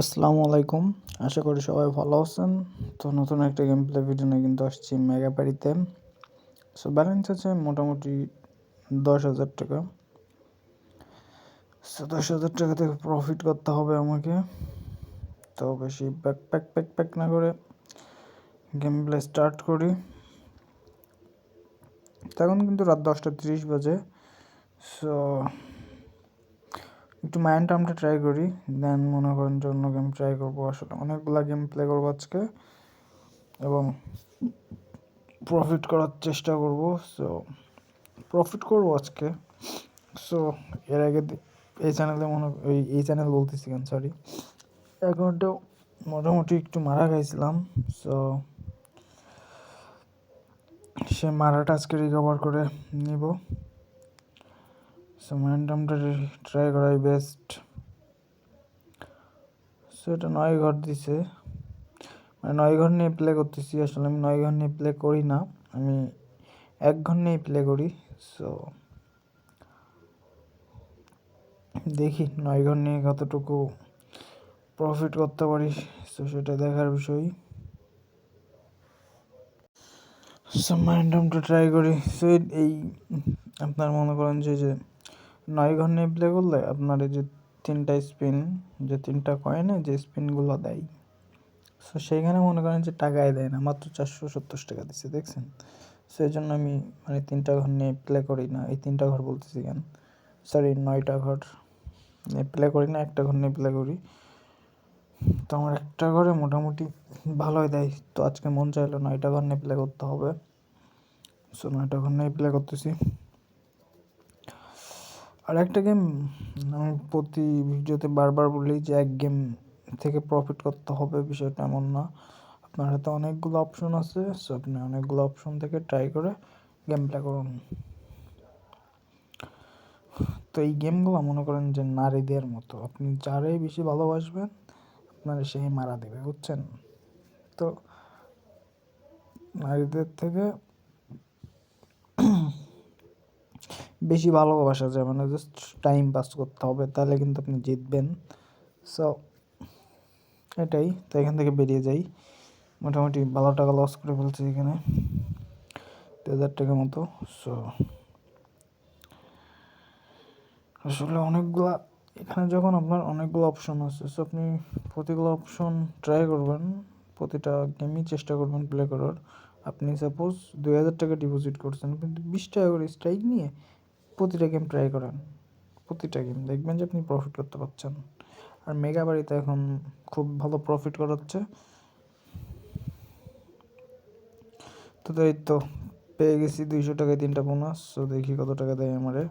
আসসালামু আলাইকুম। আশা করি সবাই ভালো আছেন। তো নতুন একটা গেম প্লে ভিডিও নিয়ে কিন্তু আসছি মেগা বাড়িতে সো ব্যালেন্স আছে মোটামুটি দশ হাজার টাকা। সো দশ হাজার টাকা থেকে প্রফিট করতে হবে আমাকে। তো বেশি ব্যাক প্যাক প্যাক প্যাক না করে গেম প্লে স্টার্ট করি তখন কিন্তু রাত দশটা তিরিশ বাজে। সো একটু মাইন্ড টার্মটা ট্রাই করি দেন মনে করেন যে অন্য গেম ট্রাই করব। আসলে অনেকগুলো গেম প্লে করব আজকে এবং প্রফিট করার চেষ্টা করব সো প্রফিট করব আজকে। সো এর আগে এই চ্যানেলে মনে ওই এই চ্যানেল বলতেছি কেন? সরি অ্যাকাউন্টেও মোটামুটি একটু মারা খাইছিলাম সো সে মারাটা আজকে রিকভার করে নিব। সো ম্যান্ডামটা ট্রাই করাই বেস্ট সো এটা নয় ঘর দিছে। মানে নয় ঘর নিয়ে প্লে করতেছি। আসলে আমি নয় ঘর নিয়ে প্লে করি না। আমি এক ঘর নিয়েই প্লে করি। সো দেখি নয় ঘর নিয়ে কতটুকু প্রফিট করতে পারি। সো সেটা দেখার বিষয়। সো মাইন্ডামটা ট্রাই করি। সো এই, আপনার মনে করেন যে নয় ঘর নিয়ে প্লে করলে আপনার এই যে তিনটা স্পিন যে তিনটা কয়েনে যে স্পিনগুলো দেয়। সো সেইখানে মনে করেন যে টাকাই দেয় না, মাত্র চারশো সত্তর টাকা দিচ্ছে দেখছেন? সো এই জন্য আমি মানে তিনটা ঘর নিয়ে প্লে করি না, এই তিনটা ঘর বলতেছি কেন? সরি নয়টা ঘর নিয়ে প্লে করি না, একটা ঘর নিয়ে প্লে করি। তো আমার একটা ঘরে মোটামুটি ভালোই দেয়, তো আজকে মন চাইলো নয়টা ঘর নিয়ে প্লে করতে হবে। সো নয়টা ঘর নিয়ে প্লে করতেছি। আর একটা গেম আমি প্রতি ভিডিওতে বারবার বলি যে এক গেম থেকে প্রফিট করতে হবে বিষয়টা এমন না। আপনার হাতে অনেকগুলো অপশন আছে সো আপনি অনেকগুলো অপশন থেকে ট্রাই করে গেম প্লে করুন। তো এই গেমগুলো মনে করেন যে নারীদের মতো, আপনি যারাই বেশি ভালোবাসবেন, আপনার সেই মারা দেবে, বুঝছেন? তো নারীদের থেকে বেশি ভালোবাসা যায় না জাস্ট টাইম পাস করতে হবে, তাহলে কিন্তু আপনি জিতবেন। সো এটাই, তো এখান থেকে বেরিয়ে যাই। মোটামুটি ভালো টাকা লস করে ফেলছি এখানে দু হাজার টাকা মতো। সো আসলে অনেকগুলা, এখানে যখন আপনার অনেকগুলো অপশন আছে সো আপনি প্রতিগুলো অপশন ট্রাই করবেন, প্রতিটা গেমই চেষ্টা করবেন প্লে করার। আপনি সাপোজ দুই হাজার টাকা ডিপোজিট করছেন, কিন্তু বিশ টাকা করে স্ট্রাইক নিয়ে প্রতিটা গেম ট্রাই করেন। প্রতিটা গেম দেখবেন যে আপনি প্রফিট করতে পারছেন। আর মেগা বাড়িতে এখন খুব ভালো প্রফিট করাচ্ছে। তো এই তো, পেয়ে গেছি দুইশো টাকায় তিনটা বোনাস তো দেখি কত টাকা দেয় আমারে।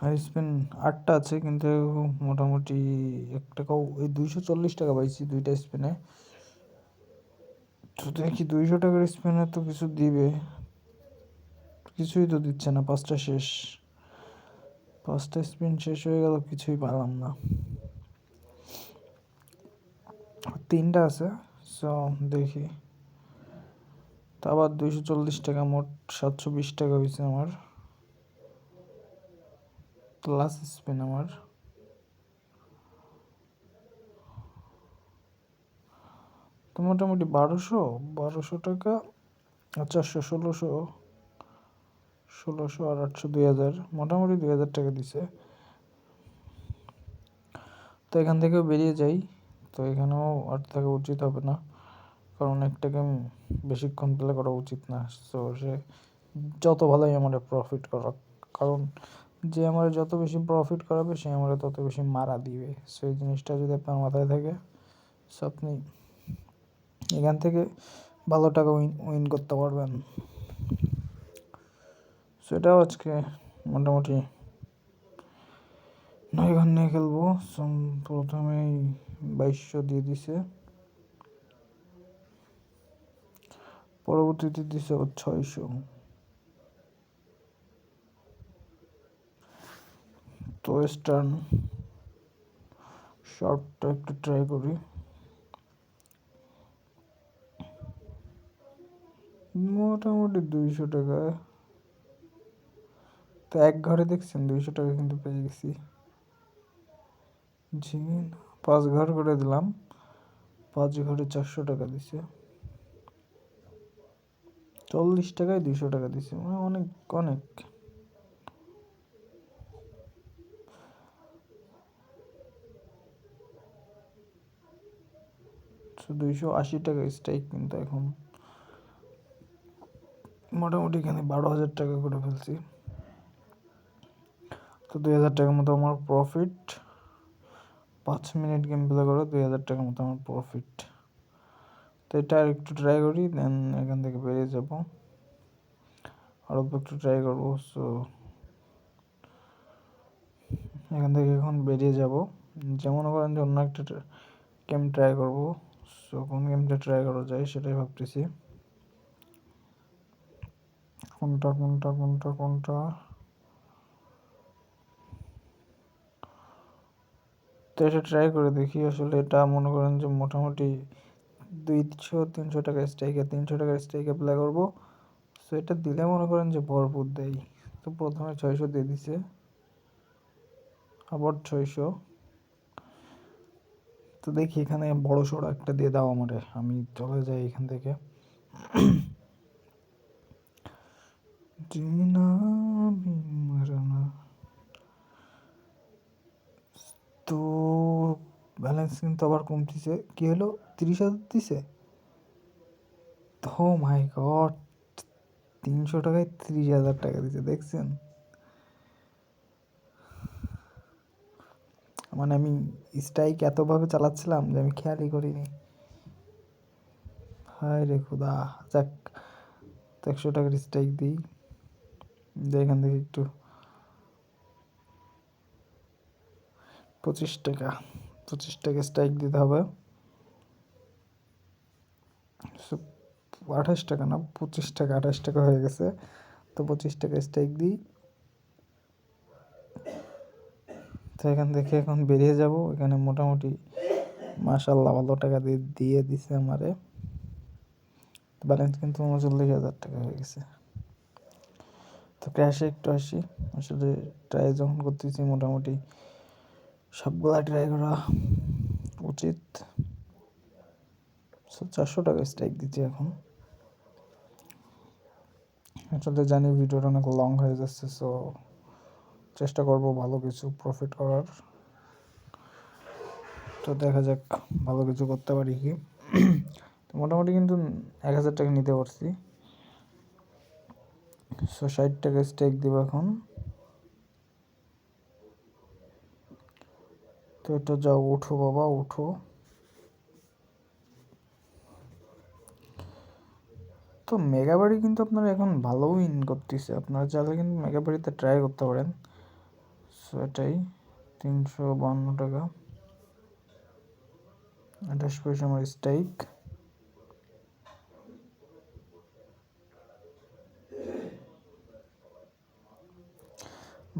হাই স্পেন আটটা আছে, কিন্তু মোটামুটি এক টাকাও ওই দুইশো চল্লিশ টাকা পাইছি দুইটা স্পেনে তো দেখি দুইশো টাকার স্পেনে তো কিছু দিবে। কিছুই তো দিচ্ছে না, পাঁচটা শেষ। পাঁচটা স্পিন শেষ হয়ে গেল, কিছুই পারলাম না। তিনটা আছে সো দেখি। তো আবার দুইশো চল্লিশ টাকা, মোট সাতশো বিশ টাকা হয়েছে আমার। প্লাস স্পিন আমার। তো মোটামুটি বারোশো বারোশো টাকা চারশো, ষোলোশো ষোলোশো আর আটশো, দুই হাজার, মোটামুটি দুই হাজার টাকা দিছে। তো এখান থেকেও বেরিয়ে যাই, তো এখানেও আর থাকা উচিত হবে না, কারণ একটা গেম বেশিক্ষণ প্লে করা উচিত না। তো সে যত ভালোই আমার প্রফিট করা কারণ যে আমার যত বেশি প্রফিট করাবে, সে আমার তত বেশি মারা দিবে। সেই জিনিসটা যদি আপনার মাথায় থাকে সো আপনি এখান থেকে ভালো টাকা উইন উইন করতে পারবেন। সেটাও আজকে মোটামুটি নয় ঘর নিয়ে খেলব। প্রথমেই বাইশশো দিয়ে দিছে। পরবর্তীতে দিছে ছয়শো। তো ওয়েস্টার্ন শর্টটা একটু ট্রাই করি। মোটামুটি দুইশো টাকা। তো এক ঘরে দেখছেন, দুইশো টাকা কিন্তু পেয়ে গেছি। ঝিঙে পাঁচ ঘর করে দিলাম। পাঁচ ঘরে চারশো টাকা দিছে। চল্লিশ টাকায় দুইশো টাকা দিছে মানে অনেক অনেক। দুইশো আশি টাকা স্ট্রাইক কিন্তু এখন। মোটামুটি এখানে বারো হাজার টাকা করে ফেলছি। তো দুই হাজার টাকার মতো আমার প্রফিট পাঁচ মিনিট গেম প্লে করে, দুই হাজার টাকার মতো আমার প্রফিট তো এটা আর একটু ট্রাই করি দেন এখান থেকে বেরিয়ে যাব। আর অল্প একটু ট্রাই করব সো এখান থেকে এখন বেরিয়ে যাব। যেমন করেন যে অন্য একটা গেম ট্রাই করব। সো কোন গেমটা ট্রাই করা যায় সেটাই ভাবতেছি। কোনটা কোনটা কোনটা কোনটা? তো এটা ট্রাই করে দেখি, আসলে এটা মনে করেন যে মোটামুটি দুইশো, তিনশো টাকা স্ট্রাইকে তিনশো টাকার স্ট্রাইকে অ্যাপ্লাই করব। সো এটা দিলে মনে করেন যে ভরপুর দেয়। তো প্রথমে ছয়শো দিয়ে দিছে। আবার ছয়শো। তো দেখি এখানে বড় সড়ো একটা দিয়ে দাও আমারে। আমি চলে যাই এখান থেকে। তো ব্যালেন্স কিন্তু আবার কমতেছে। কি হলো? তিরিশ হাজার দিছে? তো মাই গড তিনশো টাকায় তিরিশ হাজার টাকা দিছে, দেখছেন? মানে আমি স্ট্রাইক এতভাবে চালাচ্ছিলাম যে আমি খেয়ালই করিনি। হায় রে খুদা, যাক একশো টাকার স্ট্রাইক দিই। যে এখান থেকে একটু পঁচিশ টাকা পঁচিশ টাকা স্ট্রাইক দিতে হবে। আঠাশ টাকা না, পঁচিশ টাকা, আঠাশ টাকা হয়ে গেছে। তো পঁচিশ টাকা স্ট্রাইক দিই। তো এখান থেকে এখন বেরিয়ে যাব। এখানে মোটামুটি মাসাল্লাহ ভালো টাকা দিয়ে দিয়ে দিছে আমারে। ব্যালেন্স কিন্তু উনচল্লিশ হাজার টাকা হয়ে গেছে। তো ক্র্যাশে একটু আসি। আসলে ট্রাই যখন করতেছি, মোটামুটি সবগুলা ট্রাই করা উচিত। চারশো টাকা স্ট্রাইক দিচ্ছি এখন। আসলে জানি ভিডিওটা অনেক লং হয়ে যাচ্ছে সো চেষ্টা করব ভালো কিছু প্রফিট করার। তো দেখা যাক ভালো কিছু করতে পারি কি। তো মোটামুটি কিন্তু এক হাজার টাকা নিতে পারছি। সো ষাট টাকা স্টেক দিব এখন। তো এটা যাও উঠো বাবা, উঠো। তো মেগাবাড়ি কিন্তু আপনারা এখন ভালো ইন করতেছে। আপনারা চাইলে কিন্তু মেগাবাড়িতে ট্রাই করতে পারেন। এটাই তিনশো বান্ন টাকা। আঠাশ পয়সা আমার স্ট্রাইক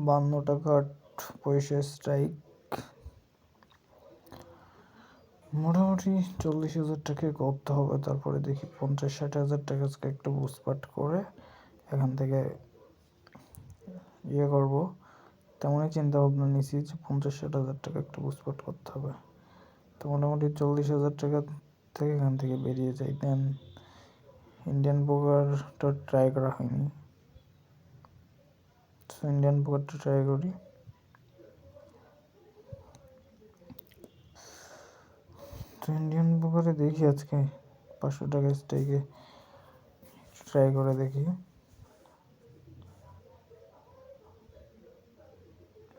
বান্ন টাকা আট পয়সা স্ট্রাইক মোটামুটি চল্লিশ হাজার টাকা করতে হবে, তারপরে দেখি পঞ্চাশ ষাট হাজার টাকা একটু বুসপাট করে এখান থেকে ইয়ে করব। তেমনই চিন্তা ভাবনা নিয়েছি যে পঞ্চাশ ষাট হাজার টাকা একটু বুসপাট করতে হবে। তো মোটামুটি চল্লিশ হাজার টাকা থেকে এখান থেকে বেরিয়ে যাই। দেন ইন্ডিয়ান পোকারটা ট্রাই করা হয়নি। তো ইন্ডিয়ান পোকারটা ট্রাই করি। তো ইন্ডিয়ান পোকারে দেখি আজকে পাঁচশো টাকা স্ট্রাইকে ট্রাই করে দেখি।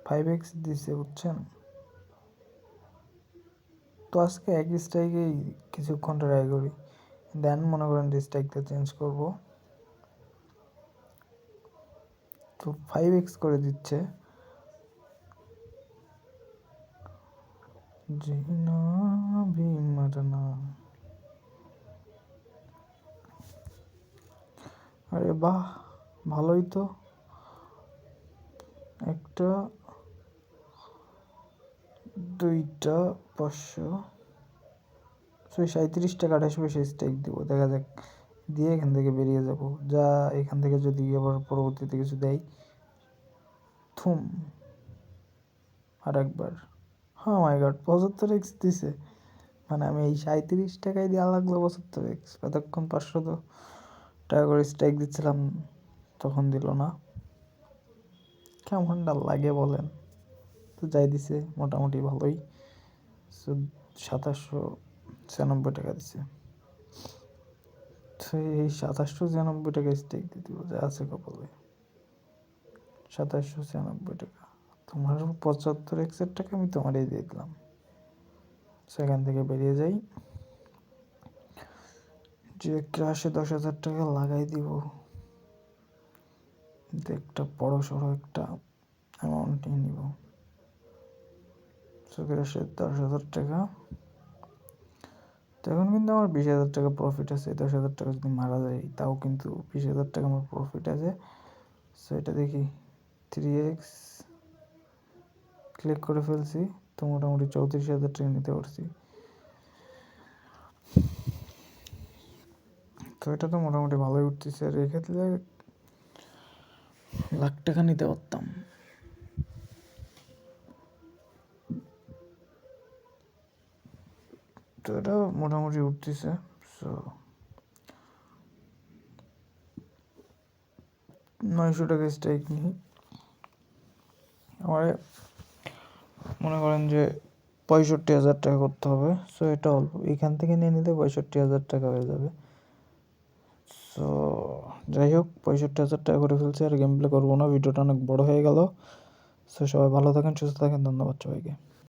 ফাইভ এক্স দিছে, বুঝছেন? তো আজকে এক স্ট্রাইকেই কিছুক্ষণ ট্রাই করি। দেন মনে করেন স্ট্রাইকটা চেঞ্জ করব। তো ফাইভ এক্স করে দিচ্ছে। আরে বাহ, ভালোই তো। একটা দুইটা পাঁচশো, ছয় সাঁত্রিশ টাকা আঠাশ পয়সা স্টেক দিব। দেখা যাক, দিয়ে এখান থেকে বেরিয়ে যাব। যা এখান থেকে যদি আবার পরবর্তীতে কিছু দেয়, থুম। আর একবার হ্যাঁ মাই গড পঁচাত্তর এক্স দিছে। মানে আমি এই সাঁত্রিশ টাকায় দেওয়া লাগল পঁচাত্তর এক্স এতক্ষণ পাঁচশো তো টাকা করে স্ট্রাইক দিচ্ছিলাম, তখন দিল না। কেমনটা লাগে বলেন? তো যাই দিছে, মোটামুটি ভালোই। সাতাশশো ছিয়ানব্বই টাকা দিছে। তো এই সাতাশশো ছিয়ানব্বই টাকা স্টেক দিব, যা আছে কপালে। সাতাশশো ছিয়ানব্বই টাকা। তোমার পঁচাত্তর এক্সের টাকা আমি তোমারই দিয়ে দিলাম। সেখান থেকে বেরিয়ে যাই। যে ক্রাশে দশ হাজার টাকা লাগাই দিব। একটা বড় সড়ো একটা অ্যামাউন্ট নিয়ে নিব। ক্রাশে দশ হাজার টাকা। তো এখন কিন্তু আমার বিশ হাজার টাকা প্রফিট আছে দশ হাজার টাকা যদি মারা যায়, তাও কিন্তু বিশ হাজার টাকা আমার প্রফিট আছে। সো এটা দেখি থ্রি এক্স ক্লিক করে ফেলছি, তো মোটামুটি চৌত্রিশ হাজার টাকা নিতে পারছি। তো এটা তো মোটামুটি ভালোই উঠতেছে, আর এক্ষেত্রে লাখ টাকা নিতে পারতাম। এটা মোটামুটি উঠতেছে সো নয়শো টাকা স্ট্রাইক নিই। আমার মনে করেন যে পঁয়ষট্টি হাজার টাকা করতে হবে সো এটা অল্প। এখান থেকে নিয়ে নিতে পঁয়ষট্টি হাজার টাকা হয়ে যাবে। সো যাই হোক, পঁয়ষট্টি হাজার টাকা করে ফেলছি, আর গেম প্লে করব না, ভিডিওটা অনেক বড় হয়ে গেল। সো সবাই ভালো থাকেন, সুস্থ থাকেন, ধন্যবাদ সবাইকে।